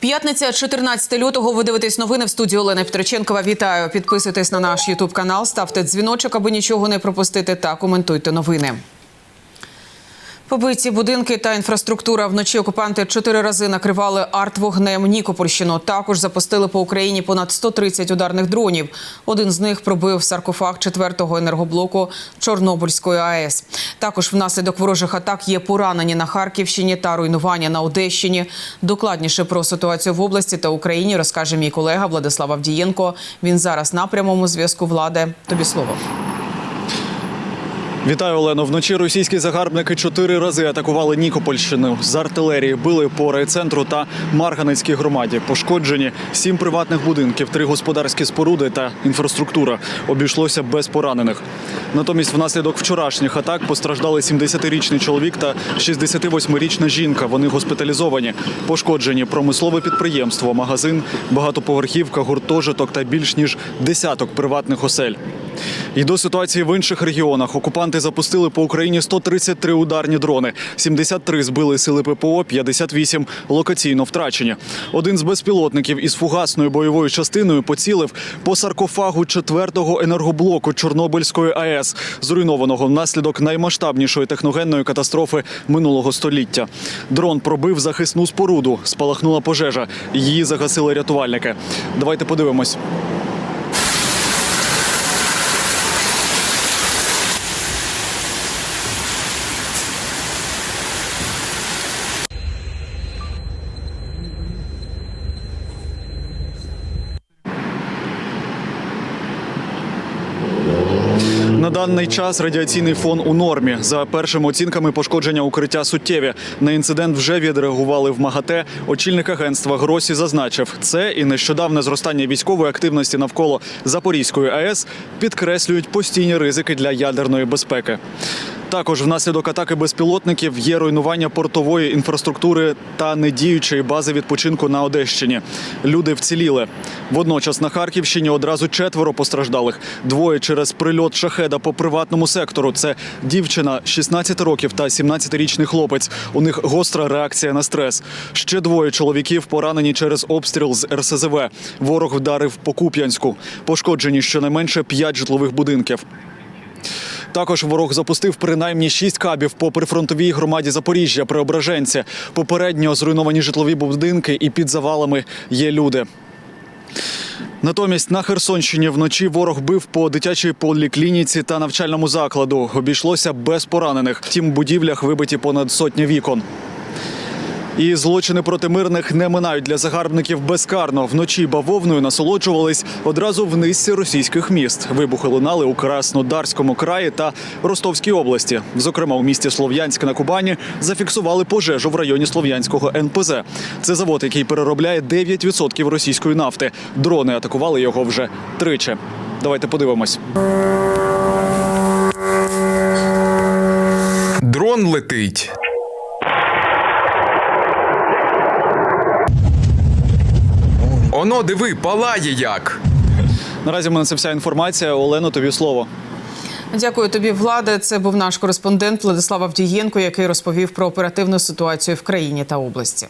П'ятниця, 14 лютого. Ви дивитесь новини в студії Олена Петроченкова. Вітаю. Підписуйтесь на наш Ютуб канал, ставте дзвіночок, аби нічого не пропустити, та коментуйте новини. Побиті будинки та інфраструктура вночі окупанти чотири рази накривали арт-вогнем Нікопольщину. Також запустили по Україні понад 130 ударних дронів. Один з них пробив саркофаг четвертого енергоблоку Чорнобильської АЕС. Також внаслідок ворожих атак є поранені на Харківщині та руйнування на Одещині. Докладніше про ситуацію в області та Україні розкаже мій колега Владислав Авдієнко. Він зараз на прямому зв'язку влади. Тобі слово. Вітаю, Олено. Вночі російські загарбники чотири рази атакували Нікопольщину з артилерії. Били по райцентру та Марганецькій громаді. Пошкоджені сім приватних будинків, три господарські споруди та інфраструктура. Обійшлося без поранених. Натомість, внаслідок вчорашніх атак постраждали 70-річний чоловік та 68-річна жінка. Вони госпіталізовані. Пошкоджені промислове підприємство, магазин, багатоповерхівка, гуртожиток та більш ніж десяток приватних осель. І до ситуації в інших регіонах окупанти запустили по Україні 133 ударні дрони. 73 збили сили ППО, 58 локаційно втрачені. Один з безпілотників із фугасною бойовою частиною поцілив по саркофагу четвертого енергоблоку Чорнобильської АЕС, зруйнованого внаслідок наймасштабнішої техногенної катастрофи минулого століття. Дрон пробив захисну споруду, спалахнула пожежа. Її загасили рятувальники. Давайте подивимось. На даний час радіаційний фон у нормі. За першими оцінками пошкодження укриття суттєві. На інцидент вже відреагували в МАГАТЕ. Очільник агентства Гросі зазначив, це і нещодавне зростання військової активності навколо Запорізької АЕС підкреслюють постійні ризики для ядерної безпеки. Також внаслідок атаки безпілотників є руйнування портової інфраструктури та недіючої бази відпочинку на Одещині. Люди вціліли. Водночас на Харківщині одразу четверо постраждалих. Двоє через прильот шахеда по приватному сектору. Це дівчина 16 років та 17-річний хлопець. У них гостра реакція на стрес. Ще двоє чоловіків поранені через обстріл з РСЗВ. Ворог вдарив по Куп'янську. Пошкоджені щонайменше п'ять житлових будинків. Також ворог запустив принаймні шість кабів по прифронтовій громаді Запоріжжя Преображенці. Попередньо зруйновані житлові будинки і під завалами є люди. Натомість на Херсонщині вночі ворог бив по дитячій поліклініці та навчальному закладу. Обійшлося без поранених. Втім, будівлях вибиті понад сотня вікон. І злочини проти мирних не минають для загарбників безкарно. Вночі бавовною насолоджувались одразу в низці російських міст. Вибухи лунали у Краснодарському краї та Ростовській області. Зокрема, у місті Слов'янськ на Кубані зафіксували пожежу в районі Слов'янського НПЗ. Це завод, який переробляє 9% російської нафти. Дрони атакували його вже тричі. Давайте подивимось. Дрон летить. Оно диви, палає як. Наразі в мене це вся інформація. Олено, тобі слово. Дякую тобі, влада. Це був наш кореспондент Владислав Авдієнко, який розповів про оперативну ситуацію в країні та області.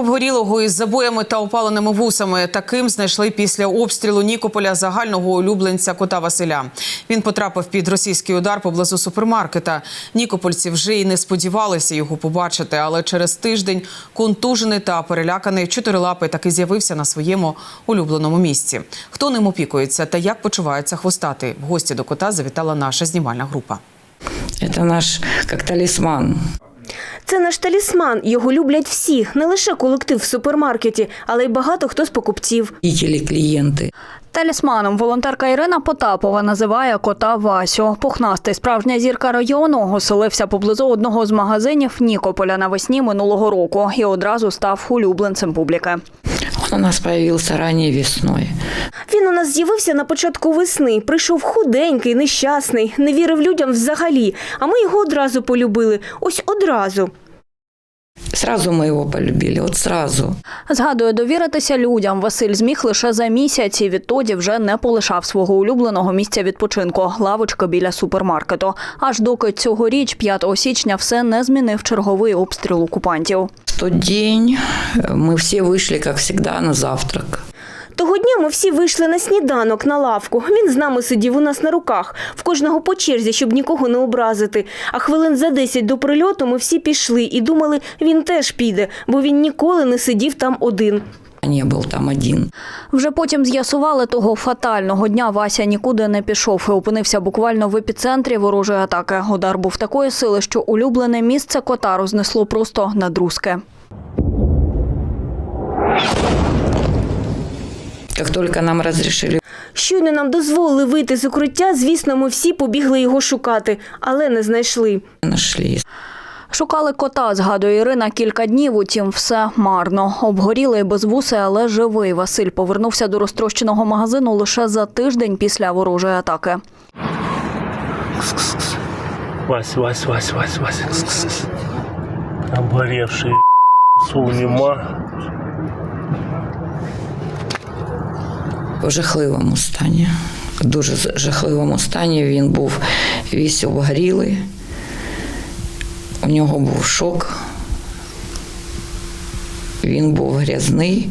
Обгорілого із забоями та опаленими вусами таким знайшли після обстрілу Нікополя загального улюбленця кота Василя. Він потрапив під російський удар поблизу супермаркета. Нікопольці вже й не сподівалися його побачити, але через тиждень контужений та переляканий чотирилапий таки з'явився на своєму улюбленому місці. Хто ним опікується та як почувається хвостати? В гості до кота завітала наша знімальна група. Это наш как талисман. Це наш талісман. Його люблять всі, не лише колектив в супермаркеті, але й багато хто з покупців. Ители, клієнти. Талісманом волонтерка Ірина Потапова називає кота Васю. Пухнастий справжня зірка району оселився поблизу одного з магазинів Нікополя навесні минулого року і одразу став улюбленцем публіки. У нас появился ранней весной. Він у нас з'явився на початку весни. Прийшов худенький, нещасний, не вірив людям взагалі. А ми його одразу полюбили. Ось одразу. Сразу мы его полюбили, вот сразу. Згадує, довіритися людям Василь зміг лише за місяць і відтоді вже не полишав свого улюбленого місця відпочинку лавочки біля супермаркету. Аж доки цьогоріч, 5 січня, все не змінив черговий обстріл окупантів. В тот день э, мы все вышли, как всегда, на завтрак. Того дня ми всі вийшли на сніданок на лавку. Він з нами сидів у нас на руках, в кожного по черзі, щоб нікого не образити. А хвилин за 10 до прильоту ми всі пішли і думали, він теж піде, бо він ніколи не сидів там один. Не был там один. Вже потім з'ясували того фатального дня. Вася нікуди не пішов і опинився буквально в епіцентрі ворожої атаки. Удар був такої сили, що улюблене місце кота рознесло просто на друзки. Как только нам разрешили Щойно нам дозволили вийти з укриття, звісно, ми всі побігли його шукати, але не знайшли. нашли. Шукали кота, згадує Ірина, кілька днів, утім, все марно. Обгорілий без вуси, але живий. Василь повернувся до розтрощеного магазину лише за тиждень після ворожої атаки. Вась, Вась, Вась, Вась, Вась. Обгоревший сул нема. В жахливому стані. В дуже жахливому стані він був весь обгорілий. У нього був шок. Він був грязний,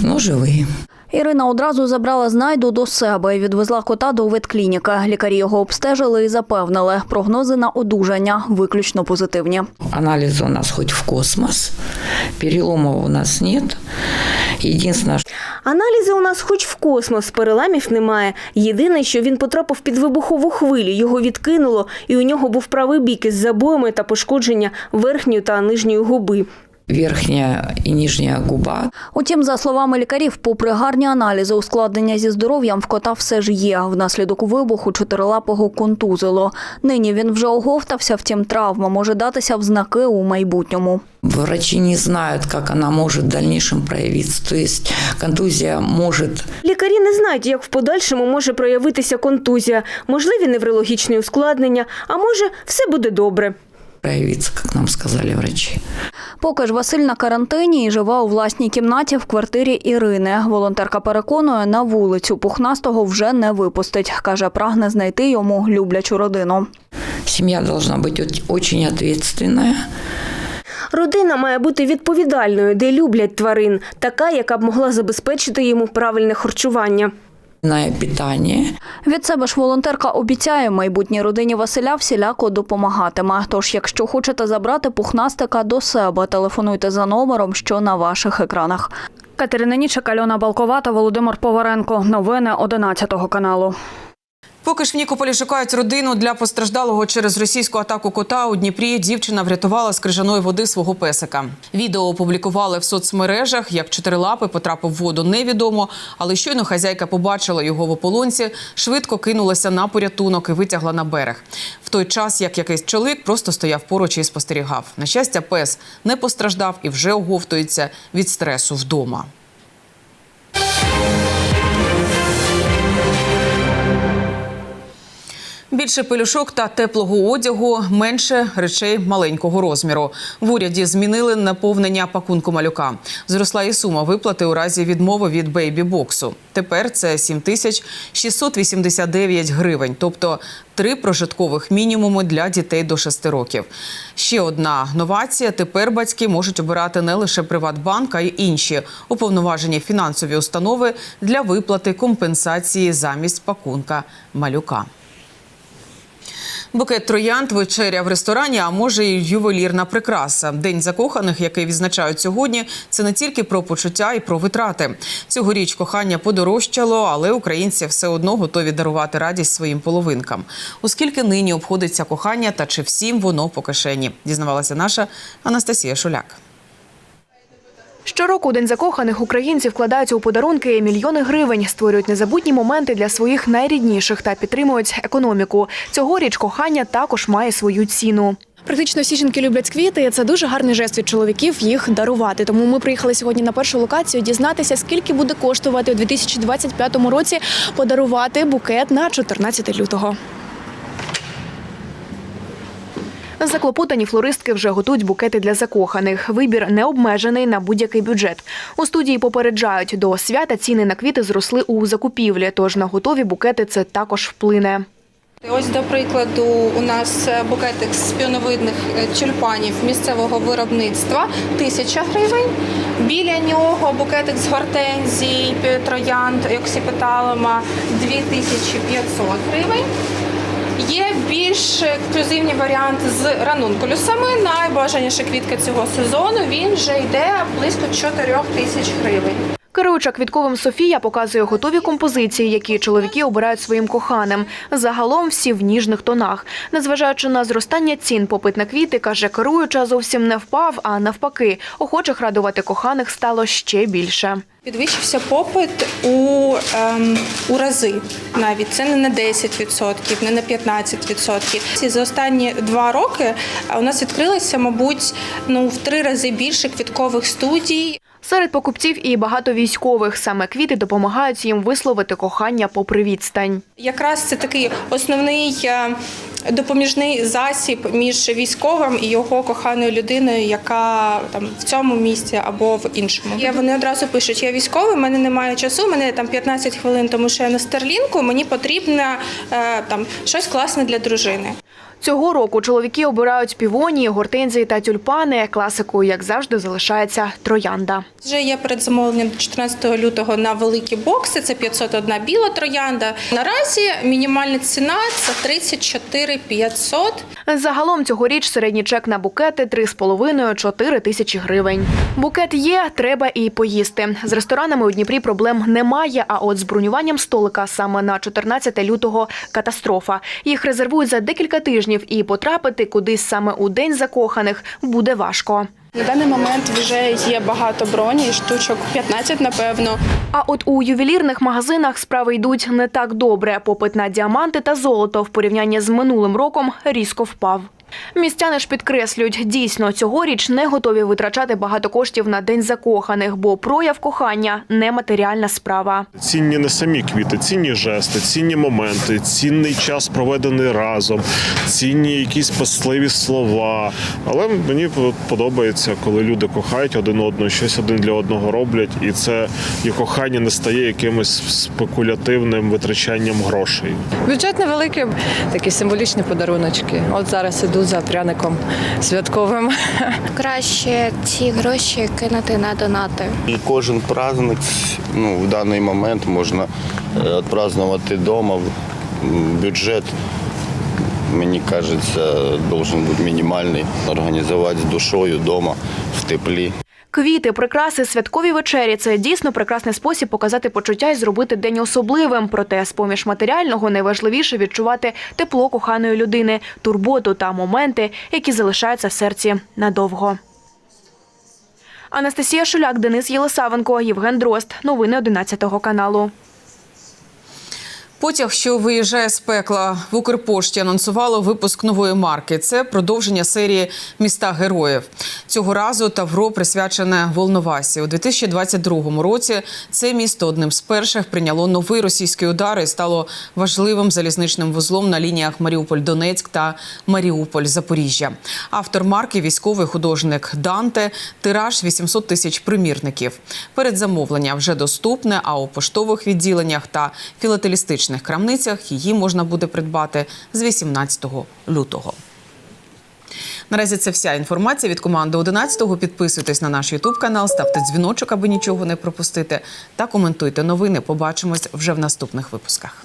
ну живий. Ірина одразу забрала знайду до себе і відвезла кота до ветклініки. Лікарі його обстежили і запевнили, прогнози на одужання виключно позитивні. Анализы у нас хоть в космос, переломов у нас нет. Единственное, что Аналізи у нас хоч в космос, переламів немає. Єдине, що він потрапив під вибухову хвилю, його відкинуло, і у нього був правий бік із забоями та пошкодження верхньої та нижньої губи. Верхняя и нижняя губа Утім, за словами лікарів, попри гарні аналізи, ускладнення зі здоров'ям в кота все ж є. Внаслідок вибуху чотирилапого контузило. Нині він вже оговтався, втім травма може датися в знаки у майбутньому. Врачи не знают, как она может в дальнейшем проявиться. То есть контузия может Лікарі не знають, як в подальшому може проявитися контузія, можливі неврологічні ускладнення, а може, все буде добре. Проявиться, как нам сказали врачи. Поки ж Василь на карантині і живе у власній кімнаті в квартирі Ірини. Волонтерка переконує, на вулицю пухнастого вже не випустить. Каже, прагне знайти йому люблячу родину. Семья должна быть оч- очень ответственная. Родина має бути відповідальною, де люблять тварин, така, яка б могла забезпечити йому правильне харчування. На питание. Від себе ж волонтерка обіцяє майбутній родині Василя всіляко допомагатиме. Тож, якщо хочете забрати пухнастика до себе, телефонуйте за номером, що на ваших екранах. Катерина Нічик, Альона Балковата, Володимир Поваренко. Новини 11 каналу. Поки ж в Нікополі шукають родину для постраждалого через російську атаку кота у Дніпрі. Дівчина врятувала з крижаної води свого песика. Відео опублікували в соцмережах. Як чотирилапий потрапив в воду, невідомо. Але щойно хазяйка побачила його в ополонці, швидко кинулася на порятунок і витягла на берег. В той час, як якийсь чоловік просто стояв поруч і спостерігав. На щастя, пес не постраждав і вже оговтується від стресу вдома. Більше пелюшок та теплого одягу, менше речей маленького розміру. В уряді змінили наповнення пакунку малюка. Зросла і сума виплати у разі відмови від бейбі-боксу. Тепер це 7 тисяч 689 гривень, тобто три прожиткових мінімуми для дітей до 6 років. Ще одна новація: тепер батьки можуть обирати не лише Приватбанк, а й інші уповноважені фінансові установи для виплати компенсації замість пакунка малюка. Букет троянд, вечеря в ресторані, а може й ювелірна прикраса. День закоханих, який відзначають сьогодні, це не тільки про почуття і про витрати. Цьогоріч кохання подорожчало, але українці все одно готові дарувати радість своїм половинкам. Оскільки нині обходиться кохання та чи всім воно по кишені, дізнавалася наша Анастасія Шуляк. Щороку День закоханих українці вкладаються у подарунки мільйони гривень, створюють незабутні моменти для своїх найрідніших та підтримують економіку. Цьогоріч кохання також має свою ціну. Практично всі жінки люблять квіти. і Це дуже гарний жест від чоловіків їх дарувати. Тому ми приїхали сьогодні на першу локацію дізнатися, скільки буде коштувати у 2025 році подарувати букет на 14 лютого. Заклопотані флористки вже готують букети для закоханих. Вибір не обмежений на будь-який бюджет. У студії попереджають, до свята ціни на квіти зросли у закупівлі, тож на готові букети це також вплине. Ось, до прикладу, у нас е, букетик з піоновидних е, тюльпанів місцевого виробництва 1000 гривень. Біля нього букетик з гортензій, троянд, оксипеталома 2500 гривень. Є більш ексклюзивні варіанти з ранункулюсами. Найбажаніша квітка цього сезону. Він вже йде близько 4 тисяч гривень. Керуюча квітковим Софія показує готові композиції, які чоловіки обирають своїм коханим. Загалом всі в ніжних тонах. Незважаючи на зростання цін, попит на квіти, каже, керуюча зовсім не впав, а навпаки, охочих радувати коханих стало ще більше. Підвищився попит у, ем, у рази навіть це не на 10%, не на 15%. І за останні два роки у нас відкрилося, мабуть, ну в три рази більше квіткових студій. Серед покупців і багато військових. Саме квіти допомагають їм висловити кохання попри відстань. Якраз це такий основний е, допоміжний засіб між військовим і його коханою людиною, яка там в цьому місці або в іншому. І вони одразу пишуть: я військовий, в мене немає часу, в мене там 15 хвилин, тому що я на старлінку. Мені потрібно е, там щось класне для дружини. Цього року чоловіки обирають півонії, гортензії та тюльпани. Класикою, як завжди, залишається троянда. Вже є передзамовлення до 14 лютого на великі бокси. Це 501 біла троянда. Наразі мінімальна ціна це 34 500. Загалом цьогоріч середній чек на букети 3,5-4 тисячі гривень. Букет є, треба і поїсти. З ресторанами у Дніпрі проблем немає, а от з бронюванням столика саме на 14 лютого катастрофа. Їх резервують за декілька тижнів і потрапити кудись саме у день закоханих буде важко. На даний момент вже є багато броні, штучок 15, напевно. А от у ювелірних магазинах справи йдуть не так добре. Попит на діаманти та золото в порівнянні з минулим роком різко впав. Містяни ж підкреслюють, дійсно цьогоріч не готові витрачати багато коштів на день закоханих, бо прояв кохання нематеріальна справа. Цінні не самі квіти, цінні жести, цінні моменти, цінний час проведений разом, цінні якісь пасливі слова. Але мені подобається, коли люди кохають один одного, щось один для одного роблять, і це і кохання не стає якимось спекулятивним витрачанням грошей. Бюджет невеликий, такі символічні подаруночки. От зараз іду за пряником святковим. Краще ці гроші кинути на донати. І кожен праздник ну, в даний момент можна е, відпразнувати вдома. Бюджет, мені кажеться, має бути мінімальний. Організувати з душою вдома, в теплі. Квіти, прикраси, святкові вечері це дійсно прекрасний спосіб показати почуття і зробити день особливим. Проте, з поміж матеріального, найважливіше відчувати тепло коханої людини, турботу та моменти, які залишаються в серці надовго. Анастасія Шуляк, Денис Єлисавенко, Євген Дрозд. Новини 11 каналу. Потяг, що виїжджає з пекла в Укрпошті, анонсувало випуск нової марки. Це продовження серії Міста героїв. Цього разу Тавро присвячене Волновасі. У 2022 році це місто одним з перших прийняло новий російський удар і стало важливим залізничним вузлом на лініях Маріуполь-Донецьк та Маріуполь-Запоріжжя. Автор марки військовий художник Данте. Тираж 800 тисяч примірників. Передзамовлення вже доступне, а у поштових відділеннях та філателістичних крамницях її можна буде придбати з 18 лютого. Наразі це вся інформація від команди 11-го. Підписуйтесь на наш Ютуб канал, ставте дзвіночок, аби нічого не пропустити, та коментуйте новини. Побачимось вже в наступних випусках.